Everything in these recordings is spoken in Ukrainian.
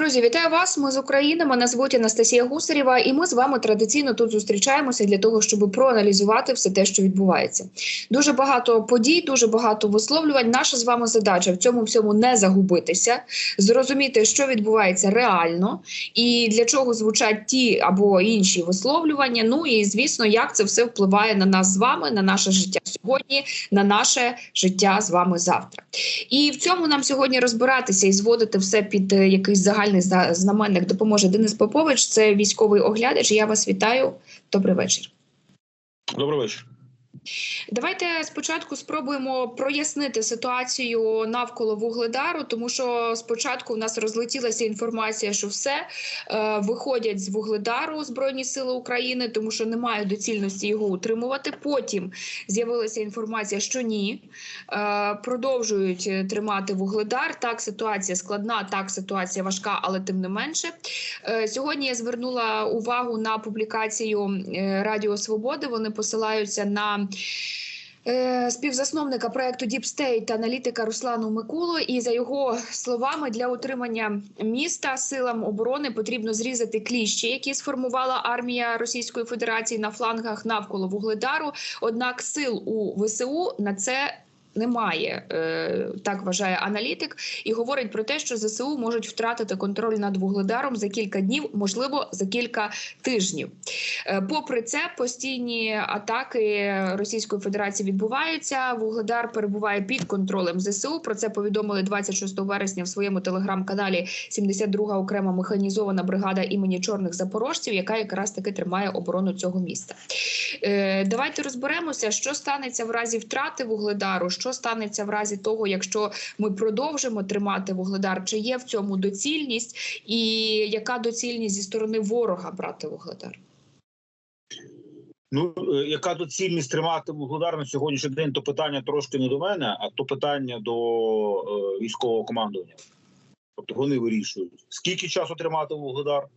Друзі, вітаю вас. Ми з України. Мене звуть Анастасія Гусарєва, і ми з вами традиційно тут зустрічаємося для того, щоб проаналізувати все те, що відбувається. Дуже багато подій, дуже багато висловлювань. Наша з вами задача в цьому всьому не загубитися, зрозуміти, що відбувається реально, і для чого звучать ті або інші висловлювання. Ну і звісно, як це все впливає на нас з вами, на наше життя сьогодні, на наше життя з вами завтра. І в цьому нам сьогодні розбиратися і зводити все під е, якийсь загальний за- знаменник допоможе Денис Попович. Це військовий оглядач. Я вас вітаю. Добрий вечір. Добрий вечір. Давайте спочатку спробуємо прояснити ситуацію навколо вугледару, тому що спочатку в нас розлетілася інформація, що все е, виходять з вугледару Збройні Сили України, тому що немає доцільності його утримувати. Потім з'явилася інформація, що ні, е, продовжують тримати вугледар. Так, ситуація складна, так ситуація важка, але тим не менше. Е, Сьогодні я звернула увагу на публікацію Радіо Свободи. Вони посилаються на співзасновника проекту Deep State аналітика Руслану Микулу. І за його словами, для утримання міста силам оборони потрібно зрізати кліщі, які сформувала армія Російської Федерації на флангах навколо вугледару. Однак сил у ВСУ на це. Немає, е, так вважає аналітик, і говорить про те, що ЗСУ можуть втратити контроль над вугледаром за кілька днів, можливо, за кілька тижнів. Е, Попри це, постійні атаки Російської Федерації відбуваються. Вугледар перебуває під контролем ЗСУ. Про це повідомили 26 вересня в своєму телеграм-каналі 72-га окрема механізована бригада імені чорних запорожців, яка якраз таки тримає оборону цього міста. Е, Давайте розберемося, що станеться в разі втрати вугледару, що станеться в разі того, якщо ми продовжимо тримати вугледар, чи є в цьому доцільність, і яка доцільність зі сторони ворога брати вугледар? Ну е, яка доцільність тримати вугледар на сьогоднішній день? То питання трошки не до мене, а то питання до е, військового командування. Тобто вони вирішують, скільки часу тримати вугледар,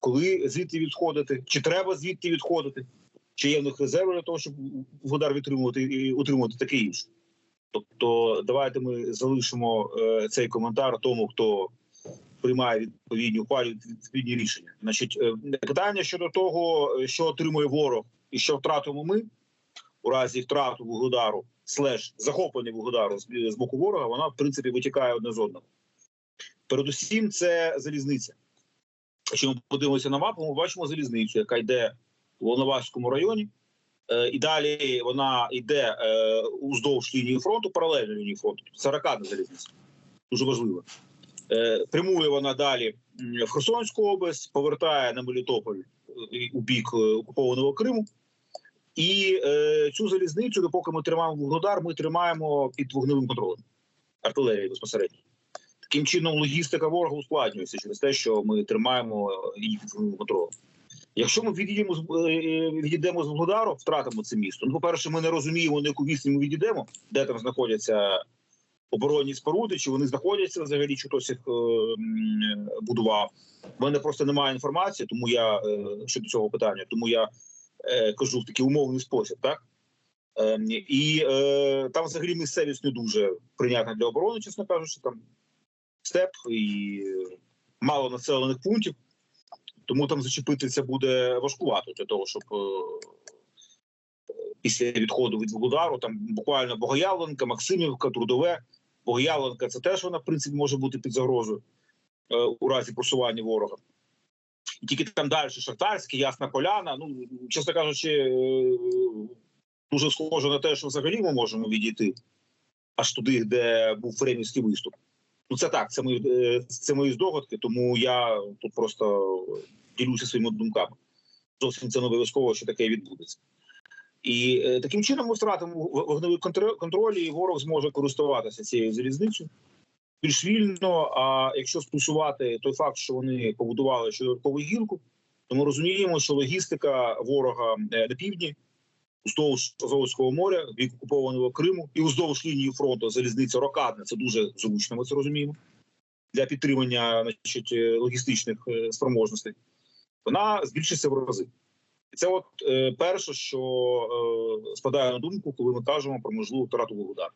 коли звідти відходити, чи треба звідти відходити, чи є в них резерви для того, щоб вугледар відтримувати і утримувати таке інше. Тобто, давайте ми залишимо е, цей коментар тому, хто приймає відповідні ухвалює відповідні рішення. Значить, е, питання щодо того, е, що отримує ворог і що втратимо ми у разі втрати вугледару, слеш захоплення вугледару з, боку ворога, вона в принципі витікає одне з одного. Передусім, це залізниця. Якщо ми подивимося на мапу, ми бачимо залізницю, яка йде у Волноваському районі. Е, І далі вона йде е, уздовж лінії фронту, паралельно лінії фронту. Це ракадна залізниця. Дуже важливо. Е, Прямує вона далі в Херсонську область, повертає на Мелітополь у бік окупованого Криму. І е, цю залізницю, допоки ми тримаємо вугледар, ми тримаємо під вогневим контролем артилерії безпосередньо. Таким чином, логістика ворога ускладнюється через те, що ми тримаємо її під вогневим контролем. Якщо ми відійдемо з е, відійдемо з вугледару, втратимо це місто. Ну, по-перше, ми не розуміємо, на яку відстань ми відійдемо, де там знаходяться оборонні споруди, чи вони знаходяться взагалі, чи хтось їх е, будував. У мене просто немає інформації, тому я е, щодо цього питання, тому я е, кажу в такий умовний спосіб, так. Е, і е, там взагалі місцевість не дуже прийнятна для оборони, чесно кажучи, там степ і е, мало населених пунктів, тому там зачепитися буде важкувато для того, щоб е, після відходу від удару там буквально Богоявленка, Максимівка, Трудове. Богоявленка це теж вона, в принципі, може бути під загрозою е, у разі просування ворога. І тільки там далі Шахтарський, Ясна Поляна. Ну, чесно кажучи, е, дуже схоже на те, що взагалі ми можемо відійти аж туди, де був фремівський виступ. Ну, це так, це мої, це мої здогадки, тому я тут просто ділюся своїми думками. Зовсім це не обов'язково, що таке відбудеться. І е, таким чином ми втратимо вогневий контроль, і ворог зможе користуватися цією залізницею більш вільно. А якщо сплюсувати той факт, що вони побудували ще додаткову гілку, то ми розуміємо, що логістика ворога е, на півдні, уздовж Азовського моря, в бік окупованого Криму і уздовж лінії фронту залізниця рокадна. Це дуже зручно. Ми це розуміємо для підтримання значить, е, логістичних е, спроможностей. Вона збільшиться в рази. І це от е, перше, що е, спадає на думку, коли ми кажемо про можливу втрату Вугледар.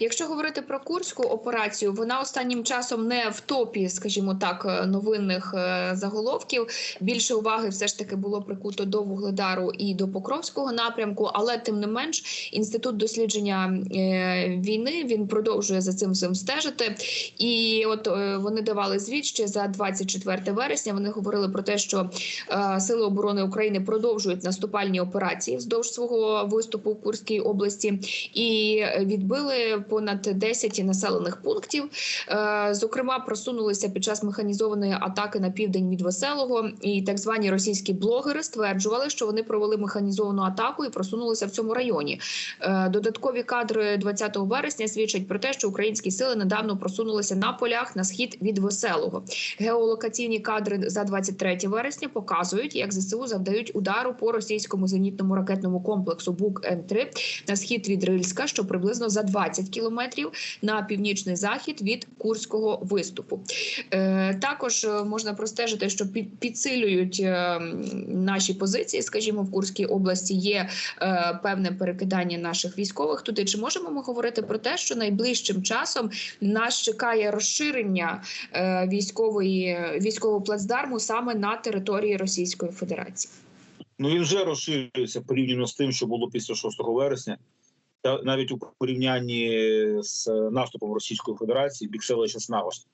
Якщо говорити про курську операцію, вона останнім часом не в топі, скажімо так, е, новинних е, заголовків. Більше уваги все ж таки було прикуто до вугледару і до Покровського напрямку, але тим не менш, інститут дослідження е, війни він продовжує за цим всім стежити. І от вони давали звіт ще за 24 вересня. Вони говорили про те, що сили оборони України продовжують наступальні операції вздовж свого виступу в Курській області і відбили понад 10 населених пунктів. Е, Зокрема, просунулися під час механізованої атаки на південь від Веселого, і так звані російські блогери стверджували, що вони провели механізовану атаку і просунулися в цьому районі. Е, Додаткові кадри 20 вересня свідчать про те, що українські сили недавно просунулися на полях на схід від Веселого. Геолокаційні кадри за 23 вересня показують, як ЗСУ завдають удару по російському зенітному ракетному комплексу Бук М3 на схід від Рильська, що приблизно за 20 кілометрів на північний захід від Курського виступу. Е, також е, можна простежити, що підсилюють е, наші позиції, скажімо, в Курській області є певне перекидання наших військових туди. Чи можемо ми говорити про те, що найближчим часом нас чекає розширення військової військового плацдарму саме на території Російської Федерації? Ну він вже розширюється порівняно з тим, що було після 6 вересня, навіть у порівнянні з наступом Російської Федерації бік селища Снавост,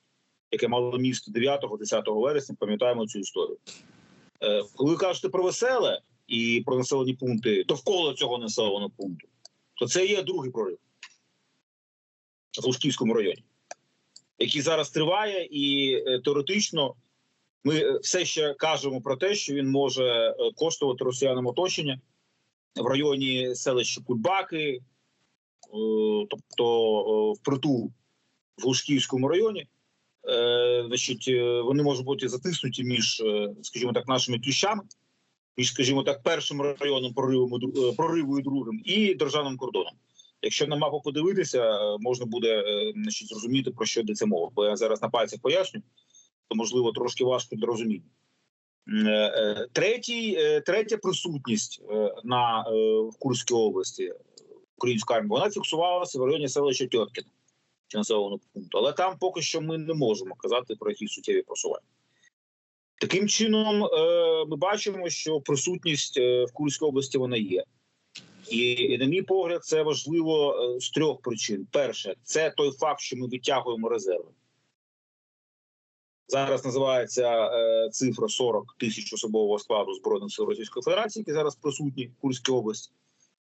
яке мало місто 9-10 вересня, пам'ятаємо цю історію. Е, Коли кажете про веселе і про населені пункти довкола цього населеного пункту, то це є другий прорив в Лужківському районі, який зараз триває, і е, теоретично ми е, все ще кажемо про те, що він може коштувати росіянам оточення в районі селища Кульбаки, тобто е, впритул в Лужківському районі. Е, Значить, е, вони можуть бути затиснуті між, е, скажімо так, нашими кліщами, між, скажімо так, першим районом е, прориву і другим, і державним кордоном. Якщо на мапу подивитися, е, можна буде е, значить, зрозуміти про що йдеться мова. Бо я зараз на пальцях поясню то можливо трошки важко для. Е, е, Третій, е, третя присутність е, на е, в Курській області української армії, вона фіксувалася в районі селища Тьоткіна чи населеного пункту. Але там поки що ми не можемо казати про якісь суттєві просування. Таким чином, е, ми бачимо, що присутність е, в Курській області вона є. І, на мій погляд, це важливо е, з трьох причин: перше, це той факт, що ми витягуємо резерви. Зараз називається цифра 40 тисяч особового складу збройних сил Російської Федерації, які зараз присутні в Курській області,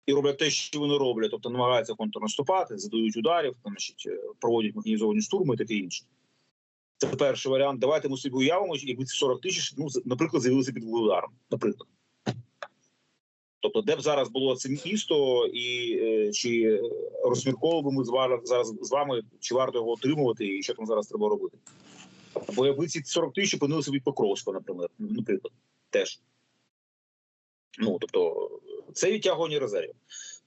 і роблять те, що вони роблять, тобто намагаються контрнаступати, задають ударів, значить, е, проводять механізовані штурми і таке інше. Це перший варіант. Давайте ми собі уявимо, якби ці 40 тисяч, ну, наприклад, з'явилися під ударом. Наприклад. Тобто, де б зараз було це місто, і е, чи розмірковували ми зараз з вами, чи варто його отримувати, і що там зараз треба робити. Бо якби ці 40 тисяч опинилися від Покровського, наприклад, наприклад, теж. Ну, тобто, це відтягування резервів.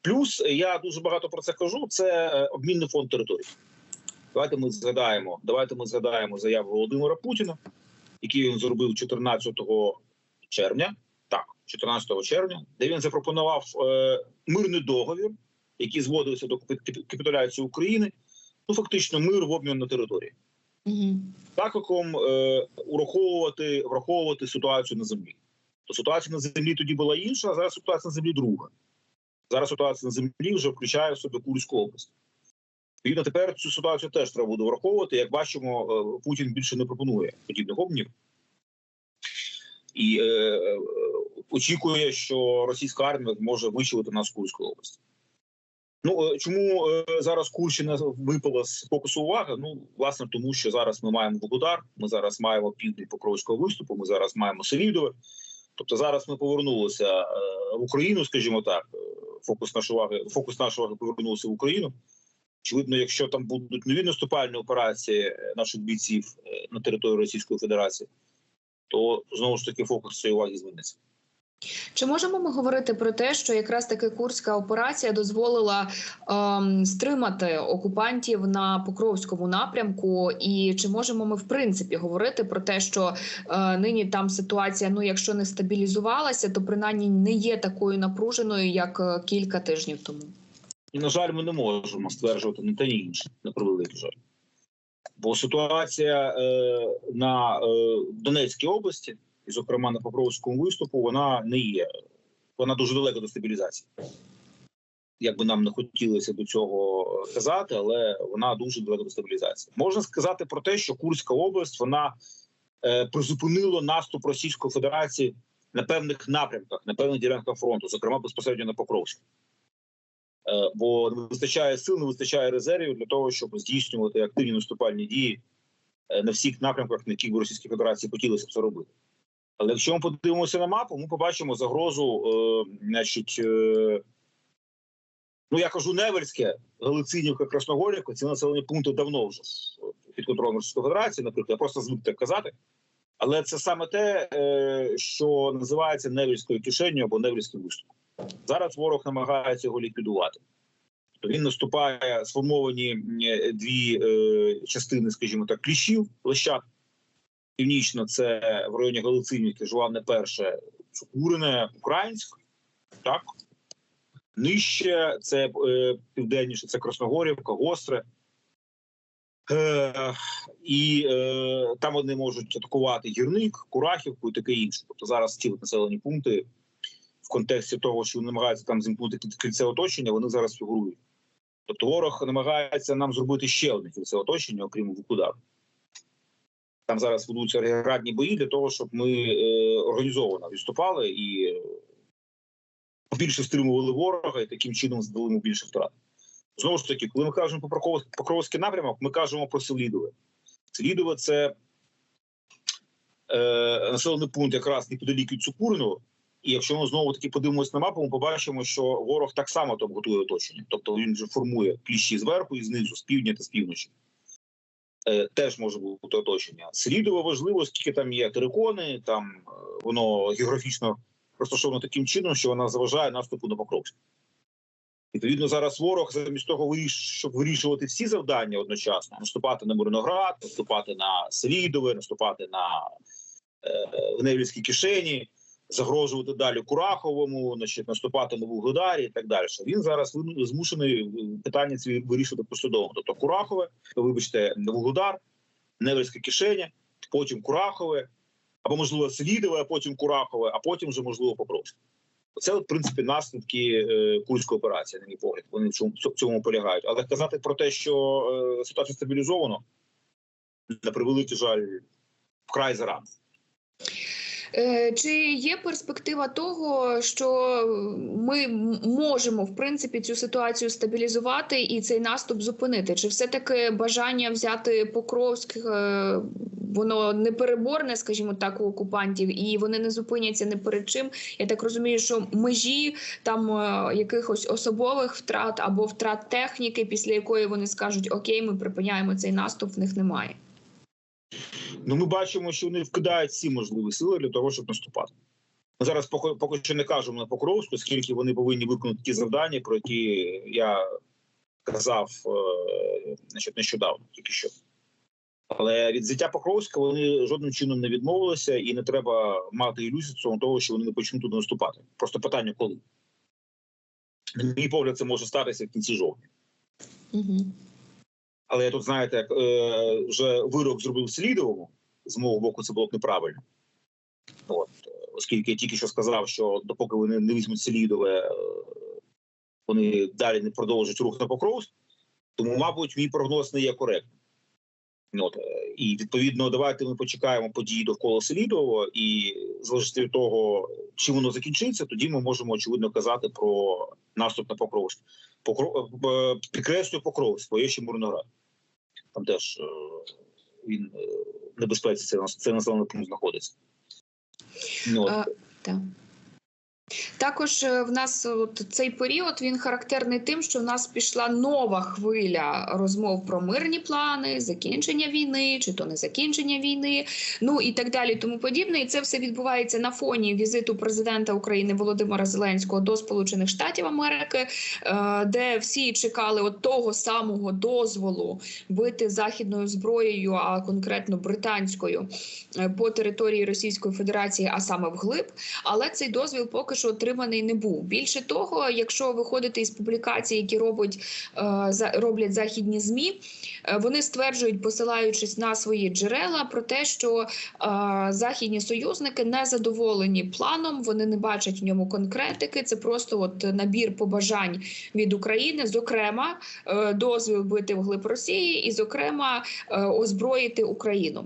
Плюс я дуже багато про це кажу: це е, обмінний фонд територій. Давайте ми згадаємо. Давайте ми згадаємо заяву Володимира Путіна, який він зробив 14 червня. Так, 14 червня, де він запропонував е, мирний договір, який зводився до капі- капітуляції України. Ну, фактично, мир в обмін на території Угу. закликом е, ураховувати враховувати ситуацію на землі. То ситуація на землі тоді була інша, а зараз ситуація на землі друга. Зараз ситуація на землі вже включає в себе Курську область. Відповідно, тепер цю ситуацію теж треба буде враховувати. Як бачимо, е, Путін більше не пропонує подібних обмінів. І е, е, очікує, що російська армія може вичувати нас з Курської області. Ну е, чому зараз Курщина випала з фокусу уваги? Ну власне тому, що зараз ми маємо Вугледар, ми зараз маємо південь Покровського виступу, ми зараз маємо Селідове. Тобто зараз ми повернулися е, в Україну, скажімо так. е, Фокус нашої уваги, фокус нашої уваги повернувся в Україну. Очевидно, якщо там будуть нові наступальні операції е, наших бійців на території Російської Федерації, то знову ж таки фокус цієї уваги зміниться. Чи можемо ми говорити про те, що якраз таки курська операція дозволила ем, стримати окупантів на Покровському напрямку? І чи можемо ми в принципі говорити про те, що е, нині там ситуація, ну якщо не стабілізувалася, то принаймні не є такою напруженою, як е, кілька тижнів тому? І, на жаль, ми не можемо стверджувати ні те, ні інше, на превеликий жаль. Бо ситуація е, на е, Донецькій області, зокрема, на Покровському виступу, вона не є. Вона дуже далека до стабілізації. Як би нам не хотілося до цього казати, але вона дуже далека до стабілізації. Можна сказати про те, що Курська область вона е, призупинила наступ Російської Федерації на певних напрямках, на певних ділянках фронту, зокрема безпосередньо на Покровську. Е, бо не вистачає сил, не вистачає резервів для того, щоб здійснювати активні наступальні дії е, на всіх напрямках, на яких би Російській Федерації хотілося б це робити. Але якщо ми подивимося на мапу, ми побачимо загрозу, е, значить, е, ну я кажу Невельське, Галицинівка, Красногорівка, ці населені пункти давно вже під контролем Російської Федерації, наприклад, я просто звик так казати. Але це саме те, е, що називається Невельською кишенью або Невельським виступом. Зараз ворог намагається його ліквідувати. Він наступає сформовані е, дві е, частини, скажімо так, кліщів лещат. Північно це в районі Галицинівки, Жуавне перше, Цукурине, Українськ. Так. Нижче це е, південніше, це Красногорівка, Гостре. Е, і е, там вони можуть атакувати гірник, Курахівку і таке інше. Тобто зараз ці населені пункти в контексті того, що вони намагаються там зімкнути кільце оточення, вони зараз фігурують. Тобто ворог намагається нам зробити ще одне кільце оточення, окрім Вукудару. Там зараз ведуться реградні бої для того, щоб ми е, організовано відступали і е, більше стримували ворога і таким чином здали йому більше втрат. Знову ж таки, коли ми кажемо про Покровський, Покровський напрямок, ми кажемо про Селідове. Селідове це е, населений пункт якраз неподалік від Цукурного. І якщо ми знову таки подивимося на мапу, ми побачимо, що ворог так само там готує оточення. Тобто він вже формує кліщі зверху і знизу, з півдня та з півночі. Е, теж може бути оточення. Слідово важливо, оскільки там є терикони, там е, воно географічно розташовано таким чином, що вона заважає наступу на Покровськ. Відповідно, зараз ворог замість того, щоб вирішувати всі завдання одночасно, наступати на Мирноград, наступати на Селідове, наступати на е, в Невільській кишені, загрожувати далі Кураховому, значить, наступати на Вугледарі і так далі. Він зараз змушений питання ці вирішувати послідовно. Тобто Курахове, вибачте, Вугледар, Невельська кишеня, потім Курахове, або можливо Селідове, а потім Курахове, а потім вже можливо Покровське. Це, в принципі, наслідки е, курської операції, на мій погляд. Вони в цьому, цьому полягають. Але казати про те, що е, ситуація стабілізована, на превеликий жаль, вкрай зарано. Е, Чи є перспектива того, що ми можемо в принципі цю ситуацію стабілізувати і цей наступ зупинити? Чи все таки бажання взяти Покровськ е, воно непереборне, скажімо так, у окупантів, і вони не зупиняться ні перед чим? Я так розумію, що межі там е, якихось особових втрат або втрат техніки, після якої вони скажуть Окей, ми припиняємо цей наступ, в них немає. Ну, ми бачимо, що вони вкидають всі можливі сили для того, щоб наступати. Ми зараз поки, поки що не кажемо на Покровську, оскільки вони повинні виконати ті завдання, про які я казав е, значить, нещодавно, тільки що. Але від взяття Покровська вони жодним чином не відмовилися, і не треба мати ілюзію стосовно того, що вони не почнуть туди наступати. Просто питання коли. На мій погляд, це може статися в кінці жовтня. Угу. Але я тут, знаєте, як е, вже вирок зробив слідовому, з мого боку, це було б неправильно. От, оскільки я тільки що сказав, що допоки вони не візьмуть Селідове, е, вони далі не продовжать рух на Покровськ, тому, мабуть, мій прогноз не є коректним. От, е, і відповідно, давайте ми почекаємо події довкола Селідового, і залежно від того, чи воно закінчиться, тоді ми можемо очевидно казати про наступ на Покровськ. Покро... е, Підкреслюю Покровськ, є ще Мурноград. Там теж е, він е, небезпеці це, це населений пункт знаходиться. Ну, от. А. Також е, в нас от цей період він характерний тим, що в нас пішла нова хвиля розмов про мирні плани, закінчення війни, чи то не закінчення війни, ну і так далі, тому подібне. І це все відбувається на фоні візиту президента України Володимира Зеленського до Сполучених Штатів Америки, е, де всі чекали от того самого дозволу бити західною зброєю, а конкретно британською, е, по території Російської Федерації, а саме вглиб. Але цей дозвіл поки що отримав отриманий не був. Більше того, якщо виходити із публікацій, які робить е, за роблять західні змі, е, вони стверджують, посилаючись на свої джерела, про те, що е, західні союзники не задоволені планом, вони не бачать в ньому конкретики. Це просто от набір побажань від України, зокрема, дозвіл бити вглиб Росії, і зокрема озброїти Україну.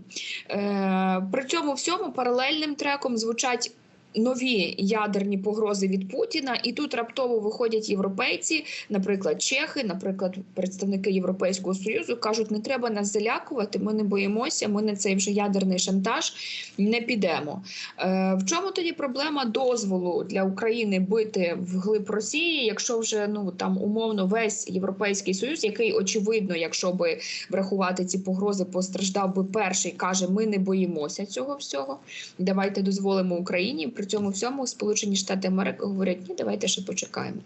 При цьому всьому паралельним треком звучать. Нові ядерні погрози від Путіна, і тут раптово виходять європейці, наприклад, чехи, наприклад, представники Європейського союзу кажуть, не треба нас залякувати. Ми не боїмося. Ми на цей вже ядерний шантаж не підемо. Е, в чому тоді проблема дозволу для України бити вглиб Росії, якщо вже ну там умовно весь європейський союз, який очевидно, якщо би врахувати ці погрози, постраждав би перший, каже: Ми не боїмося цього всього. Давайте дозволимо Україні. При цьому всьому Сполучені Штати Америки говорять: ні, давайте ще почекаємо.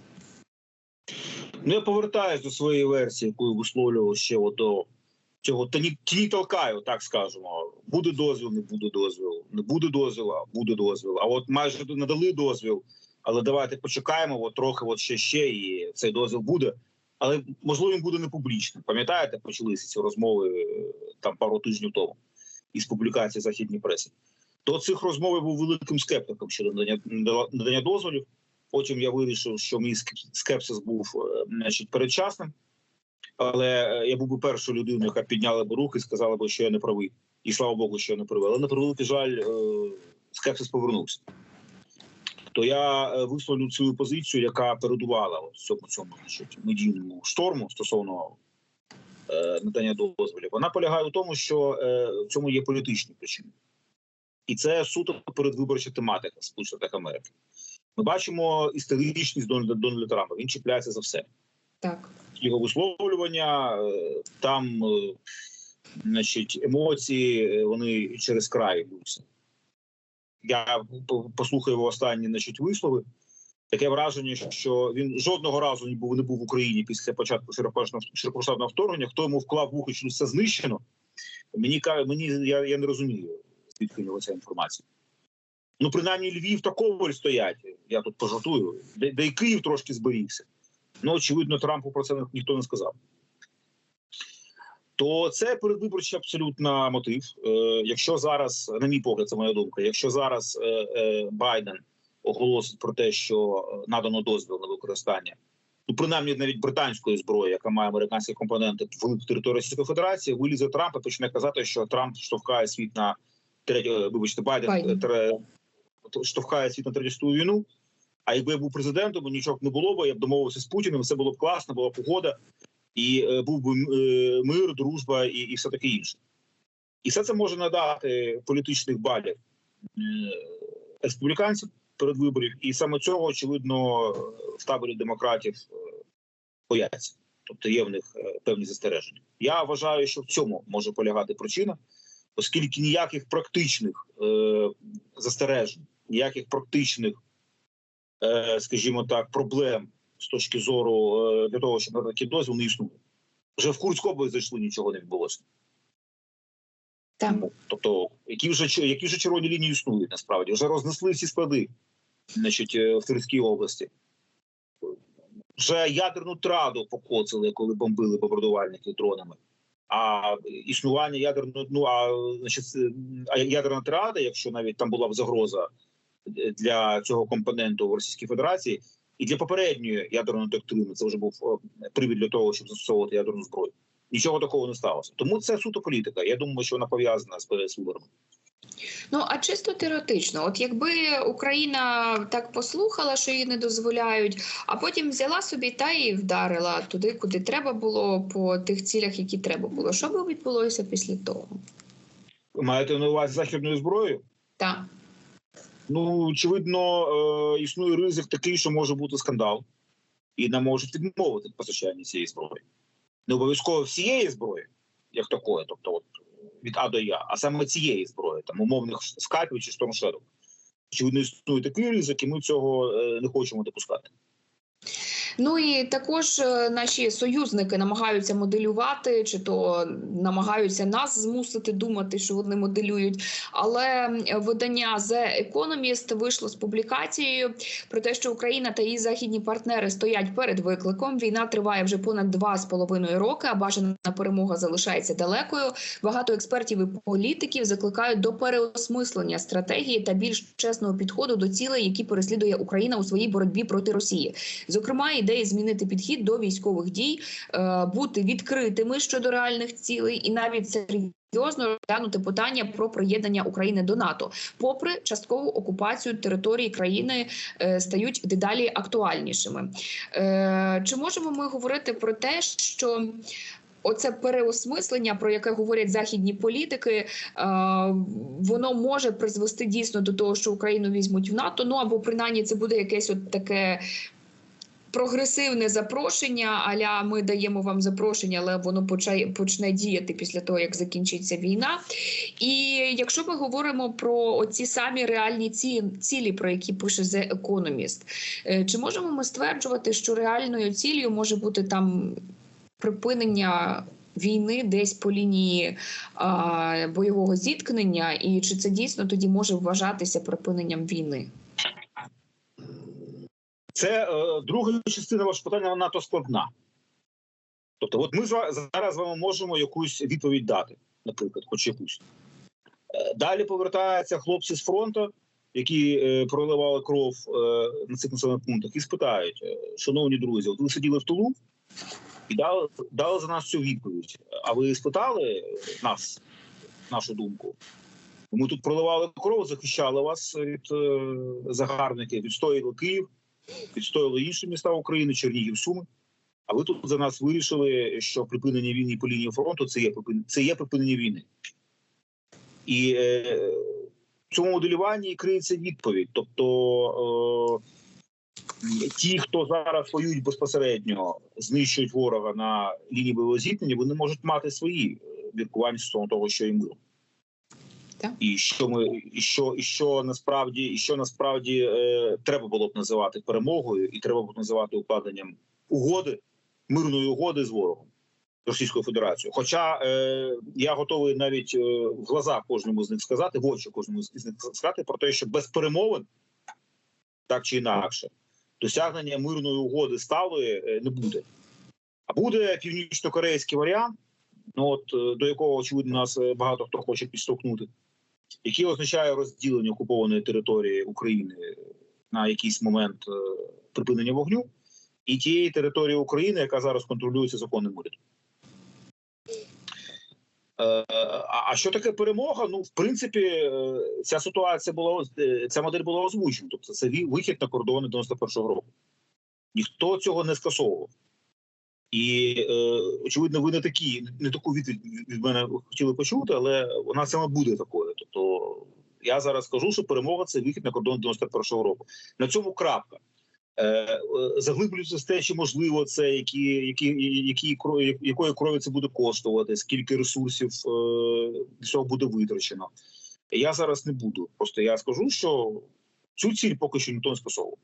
Ну я повертаюсь до своєї версії, яку я висловлював ще до цього тіні, тіні толкаю, так скажемо. Буде дозвіл, не буде дозвіл, не буде дозвіл, а буде дозвіл. А от майже надали дозвіл, але давайте почекаємо, от трохи от ще ще, і цей дозвіл буде. Але можливо він буде не публічним. Пам'ятаєте, почалися ці розмови е, там пару тижнів тому із публікації західній преси. До цих розмов я був великим скептиком щодо надання, надання дозволів. Потім я вирішив, що мій скепсис був е, значить, передчасним, але е, я був би першою людиною, яка підняла б руки і сказала б, що я не правий. І слава Богу, що я не правий. Але на превеликий жаль, е, скепсис повернувся. То я висловлю свою позицію, яка передувала цьому цьому значить, медійному шторму стосовно надання дозволів. Вона полягає у тому, що в цьому є політичні причини. І це суто передвиборча тематика Сполучених Штатів Америки. Ми бачимо історичність Дональда Дональда Трампа. Він чіпляється за все. Так. Його висловлювання там, значить, емоції вони через край йдуться. Я послухав його останні значить, вислови. Таке враження, що він жодного разу не був не був в Україні після початку широкомасштабного вторгнення. Хто йому вклав вухо, що все знищено? Мені мені я, я не розумію, ця інформація. Ну, принаймні, Львів та Коваль стоять. Я тут пожартую, де, де і Київ трошки зберігся. Ну, очевидно, Трампу про це ніхто не сказав. То це передвиборчий абсолютно мотив. Е, Якщо зараз, на мій погляд, це моя думка, якщо зараз е, е, Байден оголосить про те, що надано дозвіл на використання, ну принаймні навіть британської зброї, яка має американські компоненти в території Російської Федерації, вилізе Трамп і почне казати, що Трамп штовхає світ на третє, вибачте, Байден, Байден штовхає світ на третю війну. А якби я був президентом, нічого б не було б, я б домовився з Путіним, все було б класно, була погода, і е, був би е, мир, дружба і і все таке інше. І все це може надати політичних балів е, республіканців перед виборів. І саме цього, очевидно, в таборі демократів е, бояться. Тобто є в них е, певні застереження. Я вважаю, що в цьому може полягати причина, оскільки ніяких практичних е, застережень ніяких практичних, е, скажімо так, проблем з точки зору е, для того, щоб такий дозвіл не існує. Вже в Курську область зайшли, нічого не відбулося. Так. Тобто, які вже які вже червоні лінії існують насправді, вже рознесли всі склади значить, е, в Тверській області. Вже ядерну траду покоцали, коли бомбили бомбардувальники дронами. А існування ядерної ну а значить, ядерна трада, якщо навіть там була б загроза для цього компоненту в Російській Федерації і для попередньої ядерної доктрини це вже був привід для того, щоб застосовувати ядерну зброю. Нічого такого не сталося. Тому це суто політика. Я думаю, що вона пов'язана з виборами. Ну а чисто теоретично, от якби Україна так послухала, що її не дозволяють, а потім взяла собі та і вдарила туди, куди треба було, по тих цілях, які треба було. Що би відбулося після того? Маєте на увазі західною зброєю? Так. Ну, очевидно, е, існує ризик такий, що може бути скандал, і нам можуть відмовити постачання цієї зброї. Не обов'язково всієї зброї, як такої, тобто от від А до Я, а саме цієї зброї, там умовних скальпів чи штормшедок. Очевидно, існує такий ризик, і ми цього е, не хочемо допускати. Ну і також е, наші союзники намагаються моделювати, чи то намагаються нас змусити думати, що вони моделюють. Але видання The Economist вийшло з публікацією про те, що Україна та її західні партнери стоять перед викликом. Війна триває вже понад два з половиною роки, а бажана перемога залишається далекою. Багато експертів і політиків закликають до переосмислення стратегії та більш чесного підходу до цілей, які переслідує Україна у своїй боротьбі проти Росії. Зокрема, ідеї змінити підхід до військових дій, е, бути відкритими щодо реальних цілей, і навіть серйозно розглянути питання про приєднання України до НАТО, попри часткову окупацію території країни, е, стають дедалі актуальнішими. Е, Чи можемо ми говорити про те, що Оце переосмислення, про яке говорять західні політики, воно може призвести дійсно до того, що Україну візьмуть в НАТО. Ну або принаймні це буде якесь от таке прогресивне запрошення. Аля ми даємо вам запрошення, але воно почає почне діяти після того, як закінчиться війна. І якщо ми говоримо про оці самі реальні ці, цілі, про які пише The Economist, е, чи можемо ми стверджувати, що реальною цілею може бути там припинення? Війни десь по лінії а, бойового зіткнення, і чи це дійсно тоді може вважатися припиненням війни? Це е, друга частина вашого питання, вона надто складна. Тобто, от ми зараз з вами можемо якусь відповідь дати, наприклад, хоч якусь. Е, Далі повертаються хлопці з фронту, які е, проливали кров е, на цих населених пунктах, і спитають: е, шановні друзі, от ви сиділи в тулу і дали, дали за нас цю відповідь. А ви спитали нас, нашу думку? Ми тут проливали кров, захищали вас від е, загарбників, відстояли Київ відстояли інші міста України, Чернігів, Суми. А ви тут за нас вирішили, що припинення війни по лінії фронту це є це є припинення війни. І е, в цьому моделюванні криється відповідь. Тобто е, ті, хто зараз воюють безпосередньо, знищують ворога на лінії бойового зіткнення, вони можуть мати свої е, міркування стосовно того, що їм було. І що ми і що, і що насправді, і що насправді е, треба було б називати перемогою, і треба б називати укладенням угоди, мирної угоди з ворогом Російською Федерацією. Хоча е, я готовий навіть е, в глаза кожному з них сказати, в очі кожному з них сказати про те, що без перемовин, так чи інакше, досягнення мирної угоди сталої е, не буде. А буде північно-корейський варіант, ну от е, до якого очевидно нас е, багато хто хоче підштовхнути який означає розділення окупованої території України на якийсь момент е, припинення вогню, і тієї території України, яка зараз контролюється законним урядом. Е, А що таке перемога? Ну, в принципі, е, ця ситуація була ця модель була озвучена. Тобто, це вихід на кордони 91-го року. Ніхто цього не скасовував. І е, очевидно, ви не такі, не таку відповідь від мене хотіли почути, але вона саме буде такою. Тобто я зараз скажу, що перемога це вихід на кордон 91-го року. На цьому крапка. Е, е, заглиблюються те, чи можливо це, які, які, які якої крові це буде коштувати, скільки ресурсів е, цього буде витрачено. Я зараз не буду. Просто я скажу, що цю ціль поки що ніхто не скасовував.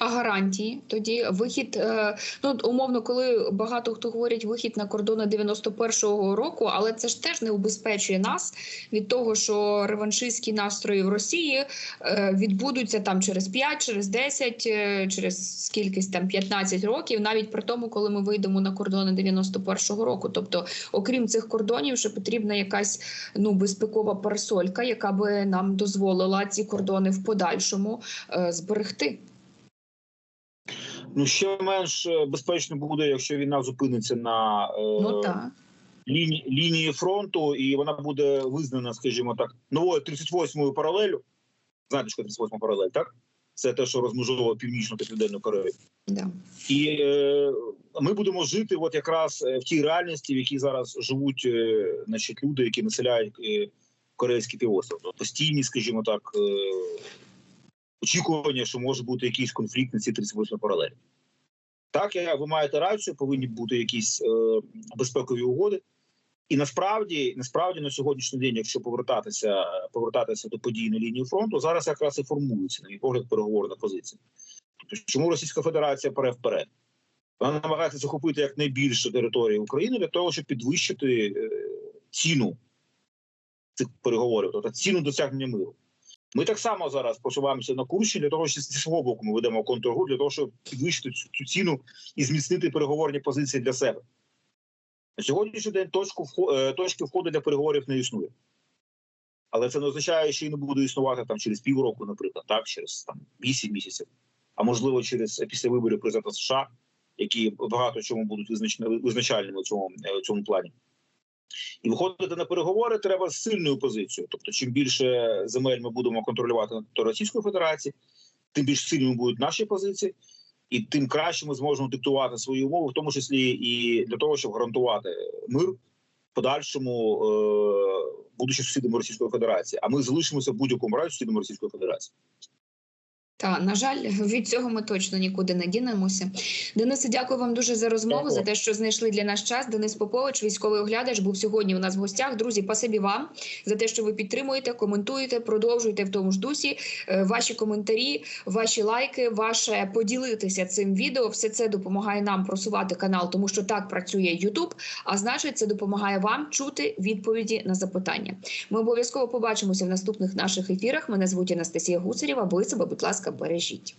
А гарантії тоді вихід, е, ну умовно, коли багато хто говорить вихід на кордони 91-го року, але це ж теж не убезпечує нас від того, що реваншистські настрої в Росії е, відбудуться там через 5, через 10, е, через скількись там 15 років, навіть при тому, коли ми вийдемо на кордони 91-го року. Тобто, окрім цих кордонів, ще потрібна якась ну безпекова парасолька, яка би нам дозволила ці кордони в подальшому зберегти. Ну ще менш е, безпечно буде, якщо війна зупиниться на е, Ну так. лінії, лінії фронту, і вона буде визнана, скажімо так, новою 38-ю паралелю. Знаєте, що 38 паралель, так? Це те, що розмежовувало північну та південну Корею. Да. І е, ми будемо жити от якраз е, в тій реальності, в якій зараз живуть е, значить, люди, які населяють е, корейський півострів. Тобто постійні, скажімо так, е, очікування, що може бути якийсь конфлікт на цій 38 паралелі. Так, я, ви маєте рацію, повинні бути якісь е, безпекові угоди. І насправді, насправді на сьогоднішній день, якщо повертатися, повертатися до подій на лінії фронту, зараз якраз і формується, на мій погляд, переговорна позиція. Тобто, чому Російська Федерація пере вперед? Вона намагається захопити якнайбільше території України для того, щоб підвищити е, ціну цих переговорів, тобто ціну досягнення миру. Ми так само зараз посуваємося на курсі для того, що зі свого боку ми ведемо контргру для того, щоб підвищити цю, цю ціну і зміцнити переговорні позиції для себе. На сьогоднішній день точку е, точки входу для переговорів не існує. Але це не означає, що і не буде існувати там через півроку, наприклад, так, через там 8 місяців, а можливо, через після виборів президента США, які багато чому будуть визнач- визначальними в цьому, е, в цьому плані. І виходити на переговори треба з сильною позицією. Тобто, чим більше земель ми будемо контролювати на Російської Федерації, тим більш сильними будуть наші позиції, і тим краще ми зможемо диктувати свої умови, в тому числі і для того, щоб гарантувати мир подальшому, е, будучи сусідами Російської Федерації. А ми залишимося в будь-якому разі сусідами Російської Федерації. Та на жаль, від цього ми точно нікуди не дінемося. Денисе, дякую вам дуже за розмову, Дякую. за те, що знайшли для нас час. Денис Попович, військовий оглядач, був сьогодні у нас в гостях. Друзі, пасибі вам за те, що ви підтримуєте, коментуєте, продовжуєте в тому ж дусі. Е, Ваші коментарі, ваші лайки, ваше поділитися цим відео. Все це допомагає нам просувати канал, тому що так працює YouTube, А значить, це допомагає вам чути відповіді на запитання. Ми обов'язково побачимося в наступних наших ефірах. Мене звуть Анастасія Гусарєва. Ви себе, будь ласка, бережіть.